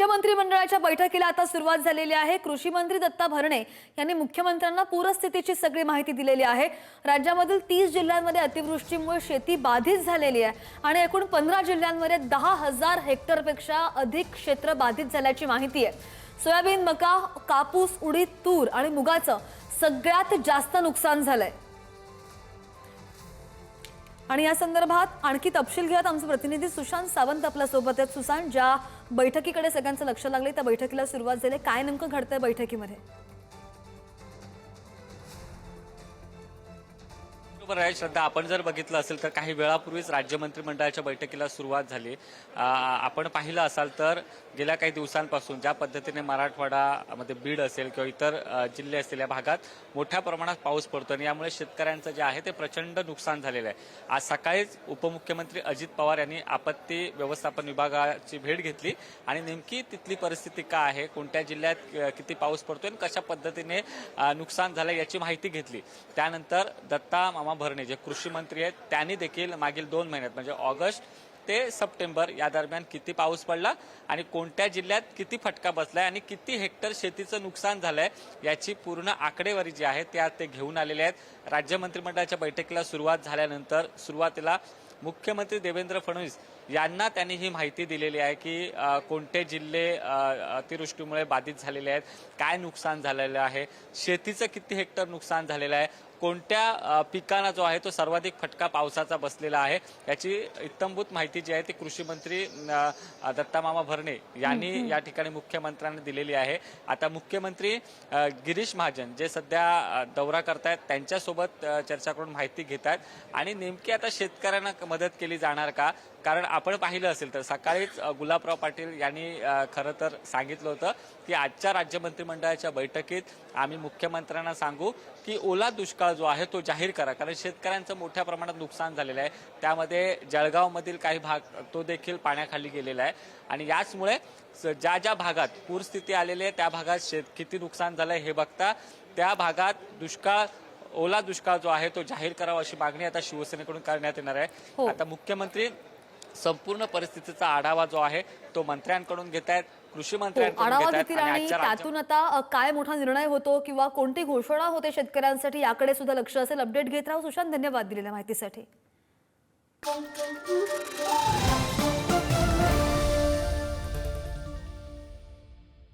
राज्य मंत्रिमंडळाच्या बैठकीला आता सुरुवात झालेली आहे. कृषी मंत्री दत्ता भरणे यांनी मुख्यमंत्र्यांना पूरस्थितीची सगळी माहिती दिलेली आहे. राज्यामधील तीस जिल्ह्यांमध्ये अतिवृष्टीमुळे शेती बाधित झालेली आहे आणि एकूण पंधरा जिल्ह्यांमध्ये दहा हजार हेक्टरपेक्षा अधिक क्षेत्र बाधित झाल्याची माहिती आहे. सोयाबीन मका कापूस उडीद तूर आणि मुगाचं सगळ्यात जास्त नुकसान झालंय. आणि या संदर्भात आणखी तपशील घेऊयात. आमचे प्रतिनिधी सुशांत सावंत आपल्यासोबत आहेत. सुशांत ज्या बैठकीकडे सगळ्यांचं लक्ष लागले त्या बैठकीला सुरुवात झाली. काय नेमकं घडतंय बैठकीमध्ये? बरोबर आहे श्रद्धा आपण जर बघितलं असेल तर काही वेळापूर्वीच राज्य मंत्रिमंडळाच्या बैठकीला सुरुवात झाली. आपण पाहिलं असाल तर गेल्या काही दिवसांपासून ज्या पद्धतीने मराठवाडामध्ये बीड असेल किंवा इतर जिल्हे असतील या भागात मोठ्या प्रमाणात पाऊस पडतो आणि यामुळे शेतकऱ्यांचं जे आहे ते प्रचंड नुकसान झालेलं आहे. आज सकाळीच उपमुख्यमंत्री अजित पवार यांनी आपत्ती व्यवस्थापन विभागाची भेट घेतली आणि नेमकी तिथली परिस्थिती काय आहे कोणत्या जिल्ह्यात किती पाऊस पडतोय आणि कशा पद्धतीने नुकसान झालं याची माहिती घेतली. त्यानंतर दत्ता मामा भरणे जे कृषी मंत्री आहेत त्यांनी देखील मागील दोन महिन्यात म्हणजे ऑगस्ट ते सप्टेंबर या दरम्यान किती पाऊस पडला आणि कोणत्या जिल्ह्यात किती फटका बसलाय आणि किती हेक्टर शेतीचं नुकसान झालंय याची पूर्ण आकडेवारी जी आहे त्या ते घेऊन आलेले आहेत. राज्य मंत्रिमंडळाच्या बैठकीला सुरुवात झाल्यानंतर सुरुवातीला मुख्यमंत्री देवेंद्र फडणवीस यांना त्यांनी ही माहिती दिलेली आहे की कोणते जिल्हे अतिवृष्टीमुळे बाधित झालेले आहेत काय नुकसान झालेलं आहे शेतीचं किती हेक्टर नुकसान झालेलं आहे कोणत्या पिकांना जो आहे तो सर्वाधिक फटका पावसाचा बसलेला आहे याची इत्तमभूत माहिती जी आहे ती कृषी मंत्री दत्तामामा भरणे यांनी या ठिकाणी मुख्यमंत्र्यांना दिलेली आहे. आता मुख्यमंत्री गिरीश महाजन जे सध्या दौरा करतायत त्यांच्यासोबत चर्चा करून माहिती घेत आहेत आणि नेमकी आता शेतकऱ्यांना मदत केली जाणार का? कारण आपण पाहिलं असेल तर सकाळीच गुलाबराव पाटील यांनी खरं तर सांगितलं होतं की आजच्या राज्य मंत्रिमंडळाच्या बैठकीत आम्ही मुख्यमंत्र्यांना सांगू की ओला दुष्काळ जो आहे तो जाहीर करा. कारण शेतकऱ्यांचं मोठ्या प्रमाणात नुकसान झालेलं आहे. त्यामध्ये जळगावमधील काही भाग तो देखील पाण्याखाली गेलेला आहे. आणि याचमुळे ज्या ज्या भागात पूरस्थिती आलेली आहे त्या भागात शेत किती नुकसान झालंय हे बघता त्या भागात दुष्काळ ओला दुष्काळ जो आहे तो जाहीर करावा अशी मागणी आता शिवसेनेकडून करण्यात येणार हो. आहे आता मुख्यमंत्री संपूर्ण परिस्थितीचा आढावा जो आहे तो मंत्र्यांकडून घेत आहेत कृषी हो, मंत्र्यांकडून आणि त्यातून आता काय मोठा निर्णय होतो किंवा कोणती घोषणा होते शेतकऱ्यांसाठी याकडे सुद्धा लक्ष असेल. अपडेट घेत राहू. सुशांत धन्यवाद दिलेल्या माहितीसाठी.